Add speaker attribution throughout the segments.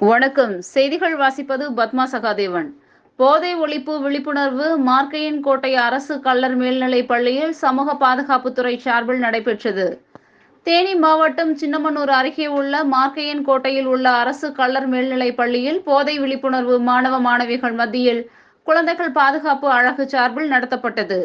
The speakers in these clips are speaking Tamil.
Speaker 1: வணக்கம். செய்திகள் வாசிப்பது பத்மா சகாதேவன். போதை ஒழிப்பு விழிப்புணர்வு மார்க்கையின் கோட்டை அரசு கல்லர் மேல்நிலைப் பள்ளியில் சமூக பாதுகாப்புத்துறை சார்பில் நடைபெற்றது. தேனி மாவட்டம் சின்னமனூர் அருகே உள்ள மார்க்கையன் கோட்டையில் உள்ள அரசு கல்லர் மேல்நிலைப் பள்ளியில் போதை விழிப்புணர்வு மாணவ மாணவிகள் மத்தியில் குழந்தைகள் பாதுகாப்பு அழகு சார்பில் நடத்தப்பட்டது.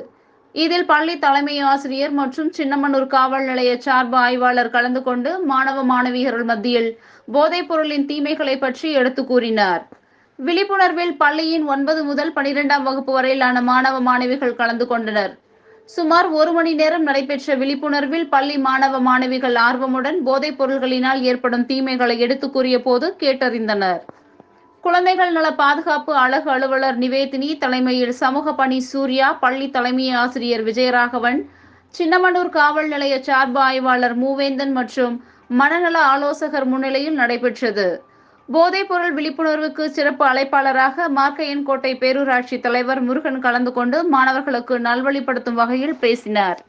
Speaker 1: இதில் பள்ளி தலைமை ஆசிரியர் மற்றும் சின்னமனூர் காவல் நிலைய சார்பு ஆய்வாளர் கலந்து கொண்டு மாணவ மாணவியர்கள் மத்தியில் போதைப் பொருளின் தீமைகளை பற்றி எடுத்து கூறினார். விழிப்புணர்வில் பள்ளியின் ஒன்பது முதல் பனிரெண்டாம் வகுப்பு வரையிலான மாணவ மாணவிகள் கலந்து கொண்டனர். சுமார் ஒரு மணி நேரம் நடைபெற்ற விழிப்புணர்வில் பள்ளி மாணவ மாணவிகள் ஆர்வமுடன் போதைப் பொருள்களினால் ஏற்படும் தீமைகளை எடுத்து கூறிய போது கேட்டறிந்தனர். குழந்தைகள் நல பாதுகாப்பு அழகு அலுவலர் நிவேதினி தலைமையில் சமூக பணி சூர்யா பள்ளி தலைமை ஆசிரியர் விஜயராகவன் சின்னமனூர் காவல் நிலைய சார்பு ஆய்வாளர் மூவேந்தன் மற்றும் மனநல ஆலோசகர் முன்னிலையில் நடைபெற்றது. போதைப் பொருள் விழிப்புணர்வுக்கு சிறப்பு அழைப்பாளராக மார்க்கையன் கோட்டை பேரூராட்சி தலைவர் முருகன் கலந்து கொண்டு மாணவர்களுக்கு நல்வழிப்படுத்தும் வகையில் பேசினார்.